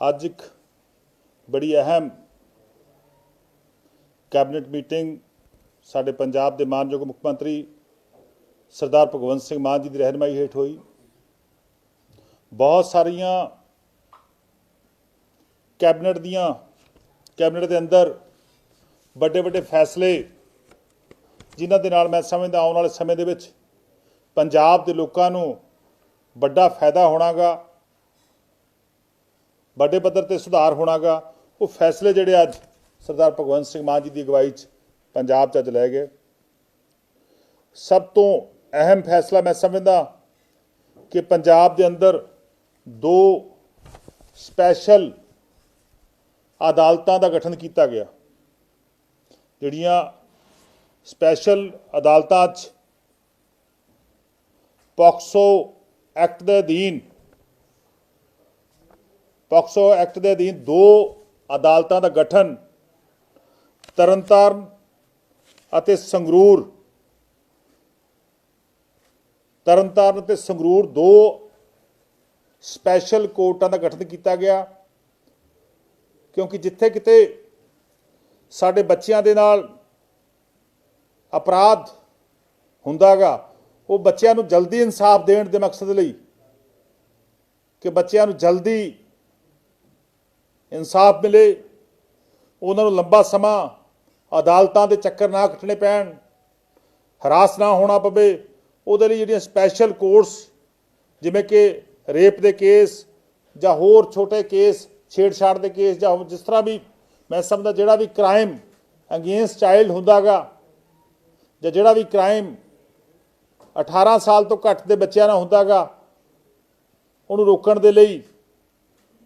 ਅੱਜ ਇੱਕ ਬੜੀ ਅਹਿਮ ਕੈਬਨਿਟ ਮੀਟਿੰਗ ਸਾਡੇ ਪੰਜਾਬ ਦੇ ਮਾਨਯੋਗ ਮੁੱਖ ਮੰਤਰੀ ਸਰਦਾਰ ਭਗਵੰਤ ਸਿੰਘ ਮਾਨ ਜੀ ਦੀ ਰਹਿਨਮਾਈ ਹੇਠ ਹੋਈ। ਬਹੁਤ ਸਾਰੀਆਂ ਕੈਬਨਿਟ ਦੀਆਂ, ਕੈਬਨਿਟ ਦੇ ਅੰਦਰ ਵੱਡੇ ਵੱਡੇ ਫੈਸਲੇ ਜਿਨ੍ਹਾਂ ਦੇ ਨਾਲ ਮੈਂ ਸਮਝਦਾ ਆਉਣ ਵਾਲੇ ਸਮੇਂ ਦੇ ਵਿੱਚ ਪੰਜਾਬ ਦੇ ਲੋਕਾਂ ਨੂੰ ਵੱਡਾ ਫਾਇਦਾ ਹੋਣਾਗਾ। ਵੱਡੇ ਪੱਧਰ ਤੇ ਸੁਧਾਰ ਹੋਣਾਗਾ। ਉਹ ਫੈਸਲੇ ਜਿਹੜੇ ਅੱਜ ਸਰਦਾਰ ਭਗਵੰਤ ਸਿੰਘ ਮਾਨ ਜੀ ਦੀ ਅਗਵਾਈ 'ਚ ਪੰਜਾਬ 'ਚ ਅੱਜ ਲਏ ਗਏ। ਸਭ ਤੋਂ ਅਹਿਮ ਫੈਸਲਾ ਮੈਂ ਸਮਝਦਾ ਕਿ ਪੰਜਾਬ ਦੇ ਅੰਦਰ ਦੋ ਸਪੈਸ਼ਲ ਅਦਾਲਤਾਂ ਦਾ ਗਠਨ ਕੀਤਾ ਗਿਆ। ਜਿਹੜੀਆਂ ਸਪੈਸ਼ਲ ਅਦਾਲਤਾਂ 'ਚ ਪੋਕਸੋ ਐਕਟ ਦੇ ਅਧੀਨ ਪੋਕਸੋ ਐਕਟ ਦੇ ਅਧੀਨ ਦੋ ਅਦਾਲਤਾਂ ਦਾ ਗਠਨ, ਤਰਨਤਾਰਨ ਅਤੇ ਸੰਗਰੂਰ। ਤਰਨਤਾਰਨ ਅਤੇ ਸੰਗਰੂਰ ਦੋ ਸਪੈਸ਼ਲ ਕੋਰਟਾਂ ਦਾ ਗਠਨ ਕੀਤਾ ਗਿਆ, ਕਿਉਂਕਿ ਜਿੱਥੇ ਕਿਤੇ ਸਾਡੇ ਬੱਚਿਆਂ ਦੇ ਨਾਲ ਅਪਰਾਧ ਹੁੰਦਾਗਾ ਉਹ ਬੱਚਿਆਂ ਨੂੰ ਜਲਦੀ ਇਨਸਾਫ ਦੇਣ ਦੇ ਮਕਸਦ ਲਈ ਕਿ ਬੱਚਿਆਂ ਨੂੰ ਜਲਦੀ ਇਨਸਾਫ ਮਿਲੇ, ਉਹਨਾਂ ਨੂੰ ਲੰਬਾ ਸਮਾਂ ਅਦਾਲਤਾਂ ਦੇ ਚੱਕਰ ਨਾ ਕੱਟਣੇ ਪੈਣ, ਹਰਾਸ ਨਾ ਹੋਣਾ ਪਵੇ, ਉਹਦੇ ਲਈ ਜਿਹੜੀਆਂ ਸਪੈਸ਼ਲ ਕੋਰਟਸ ਜਿਵੇਂ ਕਿ ਰੇਪ ਦੇ ਕੇਸ ਜਾਂ ਹੋਰ ਛੋਟੇ ਕੇਸ ਛੇੜਛਾੜ ਦੇ ਕੇਸ ਜਾਂ ਹੋਰ ਜਿਸ ਤਰ੍ਹਾਂ ਵੀ ਮੈਂ ਸਮਝਦਾ ਜਿਹੜਾ ਵੀ ਕ੍ਰਾਈਮ ਅਗੇਂਸਟ ਚਾਈਲਡ ਹੁੰਦਾਗਾ ਜਾਂ ਜਿਹੜਾ ਵੀ ਕ੍ਰਾਈਮ 18 ਸਾਲ ਤੋਂ ਘੱਟ ਦੇ ਬੱਚਿਆਂ ਨਾਲ ਹੁੰਦਾਗਾ ਉਹਨੂੰ ਰੋਕਣ ਦੇ ਲਈ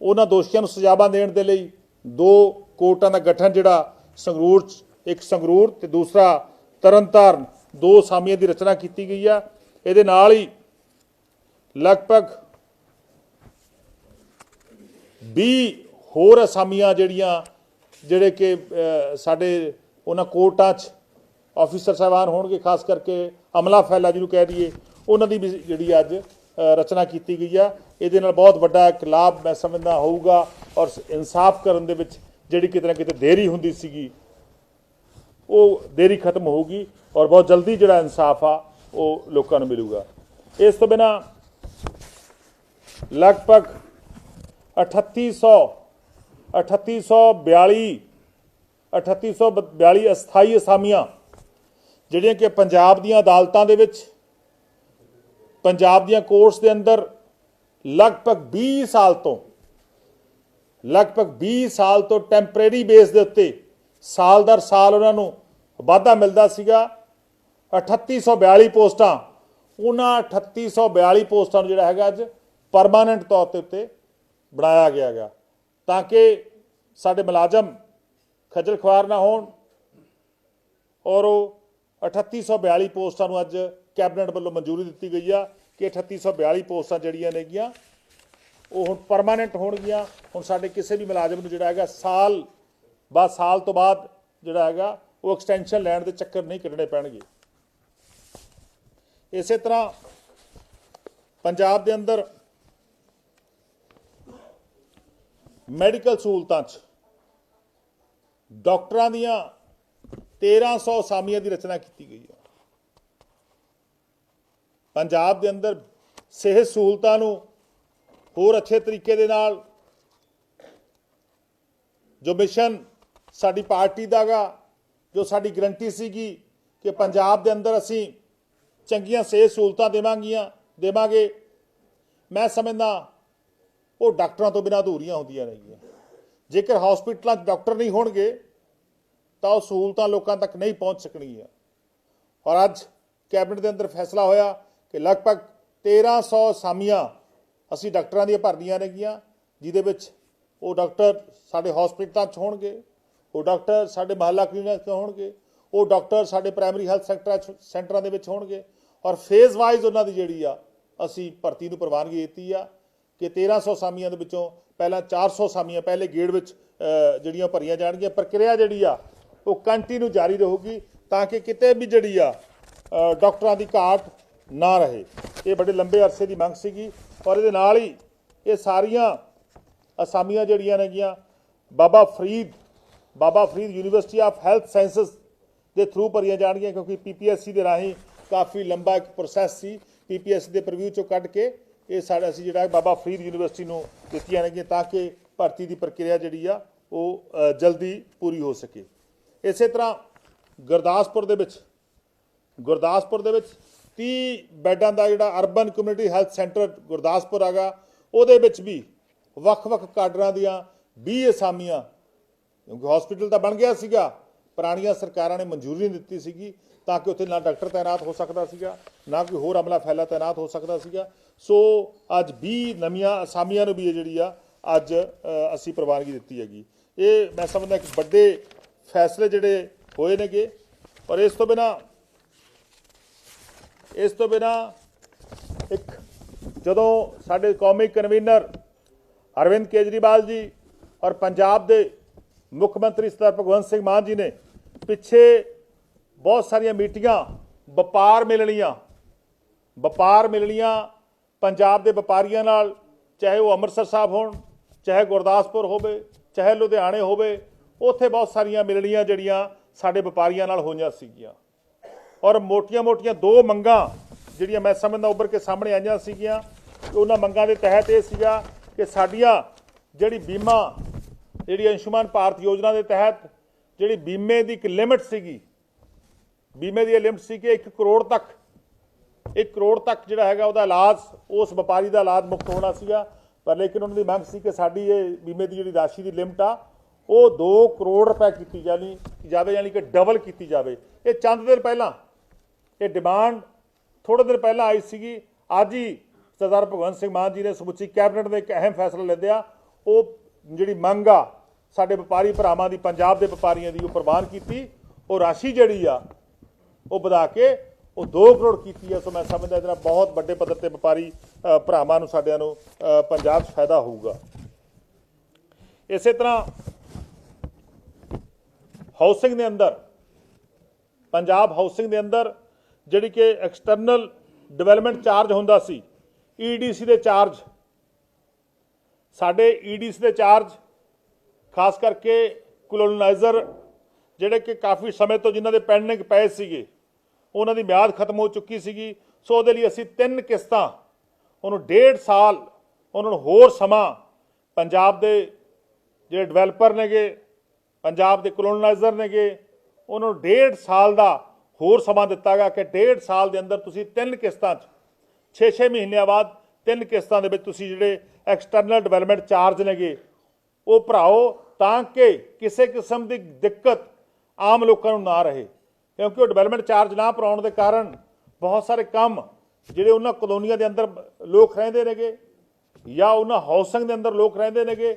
ਉਹਨਾਂ ਦੋਸ਼ੀਆਂ ਨੂੰ ਸਜ਼ਾਵਾਂ ਦੇਣ ਦੇ ਲਈ ਦੋ ਕੋਰਟਾਂ ਦਾ ਗਠਨ ਜਿਹੜਾ ਸੰਗਰੂਰ 'ਚ ਇੱਕ ਸੰਗਰੂਰ ਤੇ ਦੂਸਰਾ ਤਰਨਤਾਰਨ ਦੋ ਸਾਮੀਆਂ ਦੀ ਰਚਨਾ ਕੀਤੀ ਗਈ ਆ। ਇਹਦੇ ਨਾਲ ਹੀ ਲਗਭਗ 20 ਹੋਰ ਅਸਾਮੀਆਂ ਜਿਹੜੀਆਂ ਜਿਹੜੇ ਕਿ ਸਾਡੇ ਉਹਨਾਂ ਕੋਰਟਾਂ 'ਚ ਆਫੀਸਰ ਸਾਹਿਬਾਨ ਹੋਣਗੇ, ਖਾਸ ਕਰਕੇ ਅਮਲਾ ਫੈਲਾ ਜਿਹਨੂੰ ਕਹਿ ਦਈਏ, ਉਹਨਾਂ ਦੀ ਵੀ ਜਿਹੜੀ ਅੱਜ ਰਚਨਾ ਕੀਤੀ ਗਈ ਆ। ਇਹਦੇ ਨਾਲ ਬਹੁਤ ਵੱਡਾ ਇੱਕ ਲਾਭ ਮੈਂ ਸਮਝਦਾ ਹੋਊਗਾ ਔਰ ਇਨਸਾਫ ਕਰਨ ਦੇ ਵਿੱਚ ਜਿਹੜੀ ਕਿਤੇ ਨਾ ਕਿਤੇ ਦੇਰੀ ਹੁੰਦੀ ਸੀਗੀ, ਉਹ ਦੇਰੀ ਖਤਮ ਹੋਊਗੀ ਔਰ ਬਹੁਤ ਜਲਦੀ ਜਿਹੜਾ ਇਨਸਾਫ ਆ, ਉਹ ਲੋਕਾਂ ਨੂੰ ਮਿਲੂਗਾ। ਇਸ ਤੋਂ ਬਿਨਾ ਲਗਭਗ 3800 3842 3842 ਅਸਥਾਈ ਅਸਾਮੀਆਂ ਜਿਹੜੀਆਂ ਕਿ ਪੰਜਾਬ ਦੀਆਂ ਅਦਾਲਤਾਂ ਦੇ ਵਿੱਚ ਪੰਜਾਬ ਦੀਆਂ ਕੋਰਟਸ ਦੇ ਅੰਦਰ ਲਗਭਗ 20 ਸਾਲ ਤੋਂ, ਲਗਭਗ 20 ਸਾਲ ਤੋਂ ਟੈਂਪਰੇਰੀ ਬੇਸ ਦੇ ਉੱਤੇ ਸਾਲ ਦਰ ਸਾਲ ਉਹਨਾਂ ਨੂੰ ਵਾਧਾ ਮਿਲਦਾ ਸੀਗਾ। 3842 ਪੋਸਟਾਂ, ਉਹਨਾਂ 3842 ਪੋਸਟਾਂ ਨੂੰ ਜਿਹੜਾ ਹੈਗਾ ਅੱਜ ਪਰਮਾਨੈਂਟ ਤੌਰ ਤੇ ਉੱਤੇ ਬਣਾਇਆ ਗਿਆ ਹੈਗਾ। ਤਾਂ ਕਿ ਸਾਡੇ ਮੁਲਾਜ਼ਮ ਖੱਜਲ ਖੁਆਰ ਨਾ ਹੋਣ ਔਰ ਉਹ 3842 ਪੋਸਟਾਂ ਨੂੰ ਅੱਜ ਕੈਬਨਿਟ ਵੱਲੋਂ ਮਨਜ਼ੂਰੀ ਦਿੱਤੀ ਗਈ ਆ ਕਿ 3842 ਪੋਸਟਾਂ ਜਿਹੜੀਆਂ ਨੇਗੀਆਂ, ਉਹ ਹੁਣ ਪਰਮਾਨੈਂਟ ਹੋਣਗੀਆਂ। ਹੁਣ ਸਾਡੇ ਕਿਸੇ ਵੀ ਮੁਲਾਜ਼ਮ ਨੂੰ ਜਿਹੜਾ ਹੈਗਾ ਸਾਲ ਬਾਅਦ, ਸਾਲ ਤੋਂ ਬਾਅਦ ਜਿਹੜਾ ਹੈਗਾ, ਉਹ ਐਕਸਟੈਂਸ਼ਨ ਲੈਣ ਦੇ ਚੱਕਰ ਨਹੀਂ ਕੱਢਣੇ ਪੈਣਗੇ। ਇਸੇ ਤਰ੍ਹਾਂ ਪੰਜਾਬ ਦੇ ਅੰਦਰ ਮੈਡੀਕਲ ਸਹੂਲਤਾਂ 'ਚ ਡਾਕਟਰਾਂ ਦੀਆਂ 1300 ਅਸਾਮੀਆਂ ਦੀ ਰਚਨਾ ਕੀਤੀ ਗਈ ਹੈ ਪੰਜਾਬ ਦੇ ਅੰਦਰ ਸਿਹਤ ਸਹੂਲਤਾਂ ਨੂੰ ਹੋਰ ਅੱਛੇ ਤਰੀਕੇ ਦੇ ਨਾਲ ਜੋ ਮਿਸ਼ਨ ਸਾਡੀ ਪਾਰਟੀ ਦਾਗਾ ਜੋ ਸਾਡੀ ਗਰੰਟੀ ਸੀਗੀ ਕਿ ਪੰਜਾਬ ਦੇ ਅੰਦਰ ਅਸੀਂ ਚੰਗੀਆਂ ਸਿਹਤ ਸਹੂਲਤਾਂ ਦੇਵਾਂਗੀਆਂ, ਦੇਵਾਂਗੇ। ਮੈਂ ਸਮਝਦਾ ਉਹ ਡਾਕਟਰਾਂ ਤੋਂ ਬਿਨਾਂ ਅਧੂਰੀਆਂ ਹੁੰਦੀਆਂ ਨੇਗੀਆਂ। ਜੇਕਰ ਹਸਪੀਟਲਾਂ 'ਚ ਡਾਕਟਰ ਨਹੀਂ ਹੋਣਗੇ, ਤਾਂ ਉਹ ਸਹੂਲਤਾਂ ਲੋਕਾਂ ਤੱਕ ਨਹੀਂ ਪਹੁੰਚ ਸਕਣਗੀਆਂ। ਔਰ ਅੱਜ ਕੈਬਨਿਟ ਦੇ ਅੰਦਰ ਫੈਸਲਾ ਹੋਇਆ ਕਿ ਲਗਭਗ 1300 ਸਾਮੀਆਂ ਅਸੀਂ ਡਾਕਟਰਾਂ ਦੀਆਂ ਭਰਦੀਆਂ ਨੇਗੀਆਂ, ਜਿਹਦੇ ਵਿੱਚ ਉਹ ਡਾਕਟਰ ਸਾਡੇ ਹਸਪੀਟਲਾਂ 'ਚ ਹੋਣਗੇ, ਉਹ ਡਾਕਟਰ ਸਾਡੇ ਮਹੱਲਾ ਕਲੀਨਿਕ 'ਚ ਹੋਣਗੇ, ਉਹ ਡਾਕਟਰ ਸਾਡੇ ਪ੍ਰਾਇਮਰੀ ਹੈਲਥ ਸੈਂਟਰਾਂ 'ਚ, ਸੈਂਟਰਾਂ ਦੇ ਵਿੱਚ ਹੋਣਗੇ ਔਰ ਫੇਜ਼ ਵਾਈਜ਼ ਉਹਨਾਂ ਦੀ ਜਿਹੜੀ ਆ, ਅਸੀਂ ਭਰਤੀ ਨੂੰ ਪ੍ਰਵਾਨਗੀ ਦਿੱਤੀ ਆ ਕਿ 1300 ਸਾਮੀਆਂ ਦੇ ਵਿੱਚੋਂ ਪਹਿਲਾਂ 400 ਸਾਮੀਆਂ ਪਹਿਲੇ ਗੇੜ ਵਿੱਚ ਜਿਹੜੀਆਂ ਭਰੀਆਂ ਜਾਣਗੀਆਂ, ਪ੍ਰਕਿਰਿਆ ਜਿਹੜੀ ਆ, ਉਹ ਕੰਟੀਨਿਊ ਜਾਰੀ ਰਹੂਗੀ ਤਾਂ ਕਿ ਕਿਤੇ ਵੀ ਜਿਹੜੀ ਆ ਡਾਕਟਰਾਂ ਦੀ ਘਾਟ ਨਾ ਰਹੇ। ਇਹ ਬੜੇ ਲੰਬੇ ਅਰਸੇ ਦੀ ਮੰਗ ਸੀਗੀ ਔਰ ਇਹਦੇ ਨਾਲ ਹੀ ਇਹ ਸਾਰੀਆਂ ਅਸਾਮੀਆਂ ਜਿਹੜੀਆਂ ਨੇਗੀਆਂ Baba Farid Baba Farid university of health sciences ਦੇ ਥਰੂ ਭਰੀਆਂ ਜਾਣਗੀਆਂ ਕਿਉਂਕਿ ਪੀਪੀਐਸਸੀ ਦੇ ਰਾਹੀਂ ਕਾਫੀ ਲੰਬਾ ਇੱਕ ਪ੍ਰੋਸੈਸ ਸੀ। ਪੀਪੀਐਸਸੀ ਦੇ ਪ੍ਰੀਵਿਊ ਚੋਂ ਕੱਢ ਕੇ ਇਹ ਸਾਡਾ ਅਸੀਂ ਜਿਹੜਾ ਬਾਬਾ ਫਰੀਦ ਯੂਨੀਵਰਸਿਟੀ ਨੂੰ ਦਿੱਤੀਆਂ ਨੇਗੀਆਂ ਤਾਂ ਕਿ ਭਰਤੀ ਦੀ ਪ੍ਰਕਿਰਿਆ ਜਿਹੜੀ ਆ ਉਹ ਜਲਦੀ ਪੂਰੀ ਹੋ ਸਕੇ। ਇਸੇ ਤਰ੍ਹਾਂ ਗੁਰਦਾਸਪੁਰ ਦੇ ਵਿੱਚ, ਗੁਰਦਾਸਪੁਰ ਦੇ ਵਿੱਚ 30 ਬੈੱਡਾਂ ਦਾ ਜਿਹੜਾ urban community health centre Gurdaspur ਹੈਗਾ, ਉਹਦੇ ਵਿੱਚ ਵੀ ਵੱਖ-ਵੱਖ ਕਾਡਰਾਂ ਦੀਆਂ 20 ਅਸਾਮੀਆਂ, ਕਿਉਂਕਿ ਹਸਪੀਟਲ ਤਾਂ ਬਣ ਗਿਆ ਸੀਗਾ, ਪੁਰਾਣੀਆਂ ਸਰਕਾਰਾਂ ਨੇ ਮਨਜ਼ੂਰੀ ਨਹੀਂ ਦਿੱਤੀ ਸੀਗੀ ਤਾਂ ਕਿ ਉੱਥੇ ਨਾ ਡਾਕਟਰ ਤਾਇਨਾਤ ਹੋ ਸਕਦਾ ਸੀਗਾ, ਨਾ ਕੋਈ ਹੋਰ ਅਮਲਾ ਫੈਲਾ ਤਾਇਨਾਤ ਹੋ ਸਕਦਾ ਸੀਗਾ। ਸੋ ਅੱਜ 20 ਨਵੀਆਂ ਅਸਾਮੀਆਂ ਨੂੰ ਵੀ ਇਹ ਜਿਹੜੀ ਆ, ਅੱਜ ਅਸੀਂ ਪ੍ਰਵਾਨਗੀ ਦਿੱਤੀ ਹੈਗੀ। ਇਹ ਮੈਂ ਸਮਝਦਾ ਇੱਕ ਵੱਡੇ ਫੈਸਲੇ ਜਿਹੜੇ ਹੋਏ ਨੇਗੇ ਪਰ ਇਸ ਤੋਂ ਬਿਨਾ ਇਸ ਤੋਂ ਬਿਨਾ ਇੱਕ ਜਦੋਂ ਸਾਡੇ ਕੌਮੀ ਕਨਵੀਨਰ ਅਰਵਿੰਦ ਕੇਜਰੀਵਾਲ ਜੀ ਔਰ ਪੰਜਾਬ ਦੇ ਮੁੱਖ ਮੰਤਰੀ ਸਰਦਾਰ ਭਗਵੰਤ ਸਿੰਘ ਮਾਨ ਜੀ ਨੇ ਪਿੱਛੇ ਬਹੁਤ ਸਾਰੀਆਂ ਮੀਟਿੰਗਾਂ, ਵਪਾਰ ਮਿਲਣੀਆਂ ਵਪਾਰ ਮਿਲਣੀਆਂ ਪੰਜਾਬ ਦੇ ਵਪਾਰੀਆਂ ਨਾਲ, ਚਾਹੇ ਉਹ ਅੰਮ੍ਰਿਤਸਰ ਸਾਹਿਬ ਹੋਣ, ਚਾਹੇ ਗੁਰਦਾਸਪੁਰ ਹੋਵੇ, ਚਾਹੇ ਲੁਧਿਆਣੇ ਹੋਵੇ, ਉੱਥੇ ਬਹੁਤ ਸਾਰੀਆਂ ਮਿਲਣੀਆਂ ਜਿਹੜੀਆਂ ਸਾਡੇ ਵਪਾਰੀਆਂ ਨਾਲ ਹੋਈਆਂ ਸੀਗੀਆਂ। ਔਰ ਮੋਟੀਆਂ-ਮੋਟੀਆਂ ਦੋ ਮੰਗਾਂ ਜਿਹੜੀਆਂ ਮੈਂ ਸਮਝਦਾ ਉੱਭਰ ਕੇ ਸਾਹਮਣੇ ਆਈਆਂ ਸੀਗੀਆਂ ਕਿ ਉਹਨਾਂ ਮੰਗਾਂ ਦੇ ਤਹਿਤ ਇਹ ਸੀਗਾ ਕਿ ਸਾਡੀਆਂ ਜਿਹੜੀ ਬੀਮਾ, ਜਿਹੜੀ ਅੰਸ਼ੁਮਾਨ ਭਾਰਤ ਯੋਜਨਾ ਦੇ ਤਹਿਤ ਜਿਹੜੀ ਬੀਮੇ ਦੀ ਇੱਕ ਲਿਮਿਟ ਸੀਗੀ, ਬੀਮੇ ਦੀ ਇਹ ਲਿਮਿਟ ਸੀ ਕਿ 1 ਕਰੋੜ ਤੱਕ 1 ਕਰੋੜ ਤੱਕ ਜਿਹੜਾ ਹੈਗਾ ਉਹਦਾ ਇਲਾਜ, ਉਸ ਵਪਾਰੀ ਦਾ ਇਲਾਜ ਮੁਕਤ ਹੋਣਾ ਸੀਗਾ। ਪਰ ਲੇਕਿਨ ਉਹਨਾਂ ਦੀ ਮੰਗ ਸੀ ਕਿ ਸਾਡੀ ਇਹ ਬੀਮੇ ਦੀ ਜਿਹੜੀ ਰਾਸ਼ੀ ਦੀ ਲਿਮਟ ਆ, ਉਹ 2 ਕਰੋੜ ਰੁਪਏ ਕੀਤੀ ਜਾਣੀ, ਜਾਵੇ, ਯਾਨੀ ਕਿ ਡਬਲ ਕੀਤੀ ਜਾਵੇ। ਇਹ ਚੰਦ ਦਿਨ ਪਹਿਲਾਂ ਇਹ ਡਿਮਾਂਡ ਥੋੜੇ ਦਿਨ ਪਹਿਲਾਂ ਆਈ ਸੀਗੀ। ਅੱਜ ਹੀ ਸਰਦਾਰ ਭਗਵੰਤ ਸਿੰਘ ਮਾਨ ਜੀ ਨੇ ਸਮੁੱਚੀ ਕੈਬਨਿਟ ਦੇ ਇੱਕ ਅਹਿਮ ਫੈਸਲਾ ਲਿਆ ਉਹ ਜਿਹੜੀ ਮੰਗ ਆ ਸਾਡੇ ਵਪਾਰੀ ਭਰਾਵਾਂ ਦੀ, ਪੰਜਾਬ ਦੇ ਵਪਾਰੀਆਂ ਦੀ, ਉਹ ਪ੍ਰਵਾਨ ਕੀਤੀ। ਉਹ ਰਾਸ਼ੀ ਜਿਹੜੀ ਆ, ਉਹ ਵਧਾ ਕੇ ਉਹ 2 ਕਰੋੜ ਕੀਤੀ ਆ। ਸੋ ਮੈਂ ਸਮਝਦਾ ਇਹਦੇ ਨਾਲ ਬਹੁਤ ਵੱਡੇ ਪੱਧਰ ਤੇ ਵਪਾਰੀ ਭਰਾਵਾਂ ਨੂੰ, ਸਾਡਿਆਂ ਨੂੰ ਪੰਜਾਬ 'ਚ ਫਾਇਦਾ ਹੋਊਗਾ। ਇਸੇ ਤਰ੍ਹਾਂ ਹਾਊਸਿੰਗ ਦੇ ਅੰਦਰ, ਪੰਜਾਬ ਹਾਊਸਿੰਗ ਦੇ ਅੰਦਰ ਜਿਹੜੀ ਕਿ ਐਕਸਟਰਨਲ ਡਿਵੈਲਪਮੈਂਟ ਚਾਰਜ ਹੁੰਦਾ ਸੀ ਈਡੀਸੀ ਦੇ ਚਾਰਜ ਸਾਡੇ ਈਡੀਸੀ ਦੇ ਚਾਰਜ ਖਾਸ ਕਰਕੇ ਕੋਲੋਨਾਈਜ਼ਰ ਜਿਹੜੇ ਕਿ ਕਾਫੀ ਸਮੇਂ ਤੋਂ ਜਿਨ੍ਹਾਂ ਦੇ ਪੈਂਡਿੰਗ ਪਏ ਸੀਗੇ, ਉਹਨਾਂ ਦੀ ਮਿਆਦ ਖਤਮ ਹੋ ਚੁੱਕੀ ਸੀਗੀ। ਸੋ ਉਹਦੇ ਲਈ ਅਸੀਂ ਤਿੰਨ ਕਿਸ਼ਤਾਂ, ਉਹਨੂੰ ਡੇਢ ਸਾਲ, ਉਹਨਾਂ ਨੂੰ ਹੋਰ ਸਮਾਂ ਪੰਜਾਬ ਦੇ ਜਿਹੜੇ ਡਿਵੈਲਪਰ ਨੇਗੇ, ਪੰਜਾਬ ਦੇ ਕੋਲੋਨਾਈਜ਼ਰ ਨੇਗੇ, ਉਹਨਾਂ ਨੂੰ ਡੇਢ ਸਾਲ ਦਾ ਹੋਰ ਸਮਾਂ ਦਿੱਤਾ ਗਿਆ ਕਿ ਡੇਢ ਸਾਲ ਦੇ ਅੰਦਰ ਤੁਸੀਂ ਤਿੰਨ ਕਿਸ਼ਤਾਂ 'ਚ 6-6 ਮਹੀਨਿਆਂ ਬਾਅਦ ਤਿੰਨ ਕਿਸ਼ਤਾਂ ਦੇ ਵਿੱਚ ਤੁਸੀਂ ਜਿਹੜੇ ਐਕਸਟਰਨਲ ਡਿਵੈਲਪਮੈਂਟ ਚਾਰਜ ਨੇਗੇ, ਉਹ ਭਰਾਓ ਤਾਂ ਕਿ ਕਿਸੇ ਕਿਸਮ ਦੀ ਦਿੱਕਤ ਆਮ ਲੋਕਾਂ ਨੂੰ ਨਾ ਰਹੇ। ਕਿਉਂਕਿ ਉਹ ਡਿਵੈਲਪਮੈਂਟ ਚਾਰਜ ਨਾ ਭਰਾਉਣ ਦੇ ਕਾਰਨ ਬਹੁਤ ਸਾਰੇ ਕੰਮ ਜਿਹੜੇ ਉਹਨਾਂ ਕਲੋਨੀਆਂ ਦੇ ਅੰਦਰ ਲੋਕ ਰਹਿੰਦੇ ਨੇਗੇ ਜਾਂ ਉਹਨਾਂ ਹਾਊਸਿੰਗ ਦੇ ਅੰਦਰ ਲੋਕ ਰਹਿੰਦੇ ਨੇਗੇ,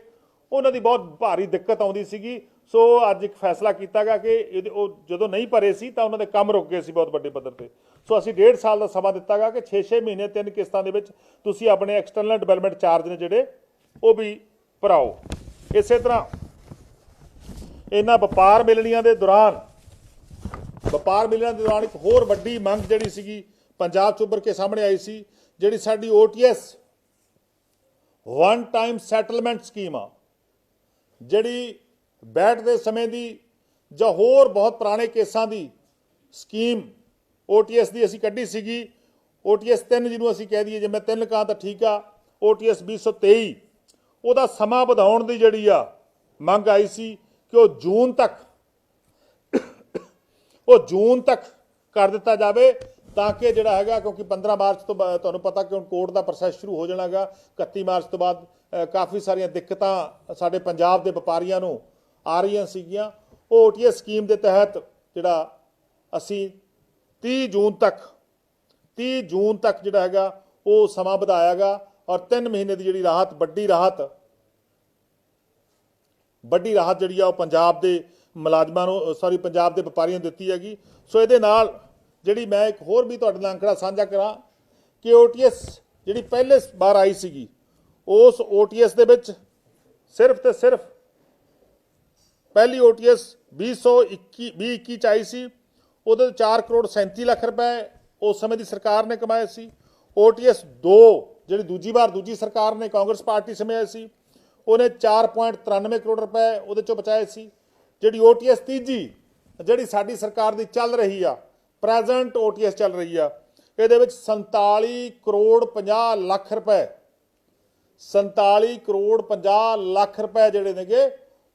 ਉਹਨਾਂ ਦੀ ਬਹੁਤ ਭਾਰੀ ਦਿੱਕਤ ਆਉਂਦੀ ਸੀਗੀ। ਸੋ ਅੱਜ ਇੱਕ ਫੈਸਲਾ ਕੀਤਾ ਗਿਆ ਕਿ ਇਹਦੇ- ਉਹ ਜਦੋਂ ਨਹੀਂ ਭਰੇ ਸੀ ਤਾਂ ਉਹਨਾਂ ਦੇ ਕੰਮ ਰੁਕ ਗਏ ਸੀ ਬਹੁਤ ਵੱਡੇ ਪੱਧਰ ਤੇ। ਸੋ ਅਸੀਂ ਡੇਢ ਸਾਲ ਦਾ ਸਮਾਂ ਦਿੱਤਾ ਗਿਆ ਕਿ 6-6 ਮਹੀਨੇ ਤਿੰਨ ਕਿਸ਼ਤਾਂ ਦੇ ਵਿੱਚ ਤੁਸੀਂ ਆਪਣੇ ਐਕਸਟਰਨਲ ਡਿਵੈਲਪਮੈਂਟ ਚਾਰਜ ਨੇ ਜਿਹੜੇ, ਉਹ ਵੀ ਭਰਾਓ। ਇਸੇ ਤਰ੍ਹਾਂ ਇਹਨਾਂ ਵਪਾਰ ਮਿਲਣੀਆਂ ਦੇ ਦੌਰਾਨ, ਵਪਾਰ ਮਿਲਣੀਆਂ ਦੇ ਦੌਰਾਨ ਇੱਕ ਹੋਰ ਵੱਡੀ ਮੰਗ ਜਿਹੜੀ ਸੀਗੀ, ਪੰਜਾਬ ਚ ਉੱਭਰ ਕੇ ਸਾਹਮਣੇ ਆਈ ਸੀ, ਜਿਹੜੀ ਸਾਡੀ OTS one time settlement scheme ਆ, ਜਿਹੜੀ ਬੈਠ ਦੇ ਸਮੇਂ ਦੀ ਜਾਂ ਹੋਰ ਬਹੁਤ ਪੁਰਾਣੇ ਕੇਸਾਂ ਦੀ ਸਕੀਮ OTS ਦੀ ਅਸੀਂ ਕੱਢੀ ਸੀਗੀ। OTS 3 ਜਿਹਨੂੰ ਅਸੀਂ ਕਹਿ ਦਈਏ, ਜੇ ਮੈਂ ਤਿੰਨ ਕਹਾਂ ਤਾਂ ਠੀਕ ਆ। OTS 2023 ਉਹਦਾ ਸਮਾਂ ਵਧਾਉਣ ਦੀ ਜਿਹੜੀ ਆ ਮੰਗ ਆਈ ਸੀ ਕਿ ਉਹ ਜੂਨ ਤੱਕ, ਉਹ ਜੂਨ ਤੱਕ ਕਰ ਦਿੱਤਾ ਜਾਵੇ ਤਾਂ ਕਿ ਜਿਹੜਾ ਹੈਗਾ, ਕਿਉਂਕਿ 15 ਮਾਰਚ ਤੋਂ ਤੁਹਾਨੂੰ ਪਤਾ ਕਿ ਹੁਣ ਕੋਰਟ ਦਾ ਪ੍ਰੋਸੈਸ ਸ਼ੁਰੂ ਹੋ ਜਾਣਾਗਾ। 31 ਮਾਰਚ ਤੋਂ ਬਾਅਦ ਕਾਫੀ ਸਾਰੀਆਂ ਦਿੱਕਤਾਂ ਸਾਡੇ ਪੰਜਾਬ ਦੇ ਵਪਾਰੀਆਂ ਨੂੰ ਆ ਰਹੀਆਂ ਸੀਗੀਆਂ। ਉਹ ਓਟੀਐਸ ਸਕੀਮ ਦੇ ਤਹਿਤ ਜਿਹੜਾ ਅਸੀਂ 30 ਜੂਨ ਤੱਕ 30 ਜੂਨ ਤੱਕ ਜਿਹੜਾ ਹੈਗਾ, ਉਹ ਸਮਾਂ ਵਧਾਇਆਗਾ ਔਰ 3 ਮਹੀਨੇ ਦੀ ਜਿਹੜੀ ਰਾਹਤ, ਵੱਡੀ ਰਾਹਤ ਵੱਡੀ ਰਾਹਤ ਜਿਹੜੀ ਆ ਉਹ ਪੰਜਾਬ ਦੇ ਮੁਲਾਜ਼ਮਾਂ ਨੂੰ ਸੌਰੀ ਪੰਜਾਬ ਦੇ ਵਪਾਰੀਆਂ ਨੂੰ ਦਿੱਤੀ ਹੈਗੀ। ਸੋ ਇਹਦੇ ਨਾਲ ਜਿਹੜੀ ਮੈਂ ਇੱਕ ਹੋਰ ਵੀ ਤੁਹਾਡੇ ਨਾਲ ਅੰਕੜਾ ਸਾਂਝਾ ਕਰਾਂ ਕਿ OTS ਜਿਹੜੀ ਪਹਿਲੇ ਵਾਰ ਆਈ ਸੀਗੀ, ਉਸ OTS ਦੇ ਵਿੱਚ ਸਿਰਫ ਤੇ ਸਿਰਫ ਪਹਿਲੀ OTS 2021 2021 ਚ ਆਈ ਸੀ, ਉਹਦੇ 4 ਕਰੋੜ 37 ਲੱਖ ਰੁਪਏ ਉਸ ਸਮੇਂ ਦੀ ਸਰਕਾਰ ਨੇ ਕਮਾਏ ਸੀ। OTS 2 ਜਿਹੜੀ ਦੂਜੀ ਵਾਰ ਦੂਜੀ ਸਰਕਾਰ ਨੇ ਕਾਂਗਰਸ ਪਾਰਟੀ ਸਮੇਂ ਆਈ ਸੀ, ਉਹਨੇ 4.93 ਕਰੋੜ ਰੁਪਏ ਉਹਦੇ ਚੋਂ ਬਚਾਏ ਸੀ। ਜਿਹੜੀ OTS ਤੀਜੀ, ਜਿਹੜੀ ਸਾਡੀ ਸਰਕਾਰ ਦੀ ਚੱਲ ਰਹੀ ਆ, ਪ੍ਰੈਜ਼ੈਂਟ OTS ਚੱਲ ਰਹੀ ਆ, ਇਹਦੇ ਵਿੱਚ 47 ਕਰੋੜ 50 ਲੱਖ ਰੁਪਏ 47 ਕਰੋੜ 50 ਲੱਖ ਰੁਪਏ ਜਿਹੜੇ ਨੇਗੇ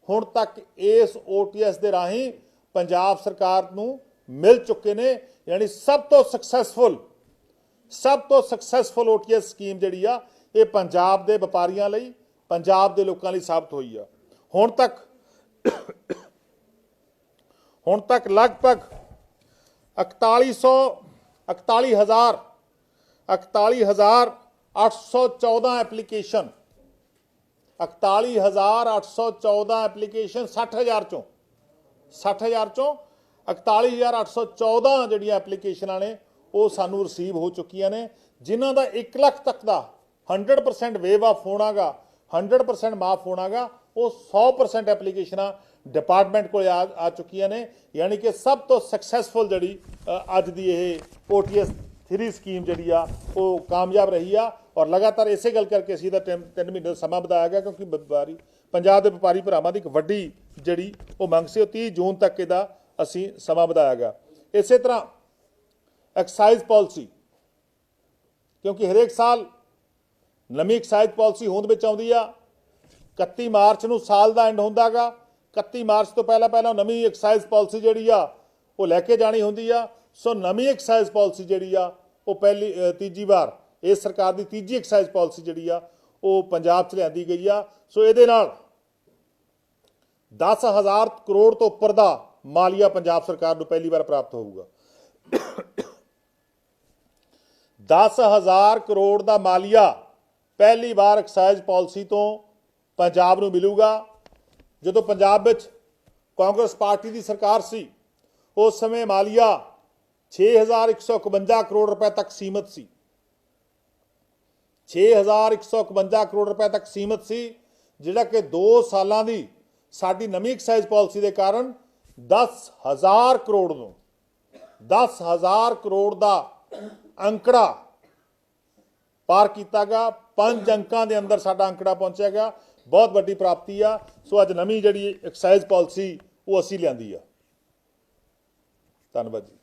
ਹੁਣ ਤੱਕ ਇਸ OTS ਦੇ ਰਾਹੀਂ ਪੰਜਾਬ ਸਰਕਾਰ ਨੂੰ ਮਿਲ ਚੁੱਕੇ ਨੇ, ਯਾਨੀ ਸਭ ਤੋਂ ਸਕਸੈਸਫੁਲ ਸਭ ਤੋਂ ਸਕਸੈਸਫੁਲ OTS ਸਕੀਮ ਜਿਹੜੀ ਆ, ਇਹ ਪੰਜਾਬ ਦੇ ਵਪਾਰੀਆਂ ਲਈ, ਪੰਜਾਬ ਦੇ ਲੋਕਾਂ ਲਈ ਸਾਬਤ ਹੋਈ ਆ। ਹੁਣ ਤੱਕ ਹੁਣ ਤੱਕ ਲਗਭਗ 4100 41000 41814 ਐਪਲੀਕੇਸ਼ਨ 41814 ਐਪਲੀਕੇਸ਼ਨ 60000 ਚੋਂ। 60000 ਚੋਂ 41814 ਜਿਹੜੀਆਂ ਐਪਲੀਕੇਸ਼ਨਾਂ ਨੇ, ਉਹ ਸਾਨੂੰ ਰਿਸੀਵ ਹੋ ਚੁੱਕੀਆਂ ਨੇ, ਜਿਨ੍ਹਾਂ ਦਾ 1 ਲੱਖ ਤੱਕ ਦਾ 100% ਵੇਵ ਆਫ ਹੋਣਾਗਾ 100% ਮਾਫ ਹੋਣਾਗਾ, ਉਹ 100% ਐਪਲੀਕੇਸ਼ਨਾਂ ਡਿਪਾਰਟਮੈਂਟ ਕੋਲ ਆ ਆ ਚੁੱਕੀਆਂ ਨੇ, ਯਾਨੀ ਕਿ ਸਭ ਤੋਂ ਸਕਸੈਸਫੁਲ ਜਿਹੜੀ ਅੱਜ ਦੀ ਇਹ OTS 3 ਸਕੀਮ ਜਿਹੜੀ ਆ, ਉਹ ਕਾਮਯਾਬ ਰਹੀ ਆ। ਔਰ ਲਗਾਤਾਰ ਇਸੇ ਗੱਲ ਕਰਕੇ ਅਸੀਂ ਦਾ 3 ਮਹੀਨੇ ਦਾ ਸਮਾਂ ਵਧਾਇਆ ਗਿਆ ਕਿਉਂਕਿ ਵਪਾਰੀ, ਪੰਜਾਬ ਦੇ ਵਪਾਰੀ ਭਰਾਵਾਂ ਦੀ ਇੱਕ ਵੱਡੀ ਜਿਹੜੀ ਉਹ ਮੰਗ ਸੀ ਉਹ 30 ਜੂਨ ਤੱਕ ਇਹਦਾ ਅਸੀਂ ਸਮਾਂ ਵਧਾਇਆ ਗਿਆ। ਇਸੇ ਤਰ੍ਹਾਂ ਐਕਸਾਈਜ਼ ਪਾਲਿਸੀ ਕਿਉਂਕਿ ਹਰੇਕ ਸਾਲ ਨਵੀਂ ਐਕਸਾਈਜ਼ ਪਾਲਿਸੀ ਹੋਂਦ ਵਿੱਚ ਆਉਂਦੀ ਆ 31 ਮਾਰਚ ਨੂੰ ਸਾਲ ਦਾ ਐਂਡ ਹੁੰਦਾਗਾ 31 ਮਾਰਚ ਤੋਂ ਪਹਿਲਾਂ ਪਹਿਲਾਂ ਨਵੀਂ ਐਕਸਾਈਜ਼ ਪਾਲਿਸੀ ਜਿਹੜੀ ਆ, ਉਹ ਲੈ ਕੇ ਜਾਣੀ ਹੁੰਦੀ ਆ, ਸੋ ਨਵੀਂ ਐਕਸਾਈਜ਼ ਪਾਲਿਸੀ ਜਿਹੜੀ ਆ, ਉਹ ਪਹਿਲੀ ਤੀਜੀ ਵਾਰ ਇਸ ਸਰਕਾਰ ਦੀ ਤੀਜੀ ਐਕਸਾਈਜ਼ ਪਾਲਿਸੀ ਜਿਹੜੀ ਆ, ਉਹ ਪੰਜਾਬ 'ਚ ਲਿਆਂਦੀ ਗਈ ਆ। ਸੋ ਇਹਦੇ ਨਾਲ 10000 ਕਰੋੜ ਤੋਂ ਉੱਪਰ ਦਾ ਮਾਲੀਆ ਪੰਜਾਬ ਸਰਕਾਰ ਨੂੰ ਪਹਿਲੀ ਵਾਰ ਪ੍ਰਾਪਤ ਹੋਊਗਾ। 10000 ਕਰੋੜ ਦਾ ਮਾਲੀਆ ਪਹਿਲੀ ਵਾਰ ਐਕਸਾਈਜ਼ ਪਾਲਿਸੀ ਤੋਂ ਪੰਜਾਬ ਨੂੰ ਮਿਲੂਗਾ। ਜਦੋਂ ਪੰਜਾਬ ਵਿੱਚ ਕਾਂਗਰਸ ਪਾਰਟੀ ਦੀ ਸਰਕਾਰ ਸੀ, ਉਸ ਸਮੇਂ ਮਾਲੀਆ 6151 ਕਰੋੜ ਰੁਪਏ ਤੱਕ ਸੀਮਤ ਸੀ। 6151 ਕਰੋੜ ਰੁਪਏ ਤੱਕ ਸੀਮਤ ਸੀ, ਜਿਹੜਾ ਕਿ 2 ਸਾਲਾਂ ਦੀ ਸਾਡੀ ਨਵੀਂ ਐਕਸਾਈਜ਼ ਪਾਲਿਸੀ ਦੇ ਕਾਰਨ 10000 ਕਰੋੜ ਨੂੰ 10000 ਕਰੋੜ ਦਾ ਅੰਕੜਾ ਪਾਰ ਕੀਤਾ ਗਿਆ। ਪੰਜ ਅੰਕਾਂ ਦੇ ਅੰਦਰ ਸਾਡਾ ਅੰਕੜਾ ਪਹੁੰਚਿਆ ਗਿਆ। ਬਹੁਤ ਵੱਡੀ ਪ੍ਰਾਪਤੀ ਆ। ਸੋ ਅੱਜ ਨਵੀਂ ਜਿਹੜੀ ਐਕਸਾਈਜ਼ ਪਾਲਿਸੀ ਉਹ ਅਸੀਂ ਲਿਆਂਦੀ ਆ। ਧੰਨਵਾਦ ਜੀ।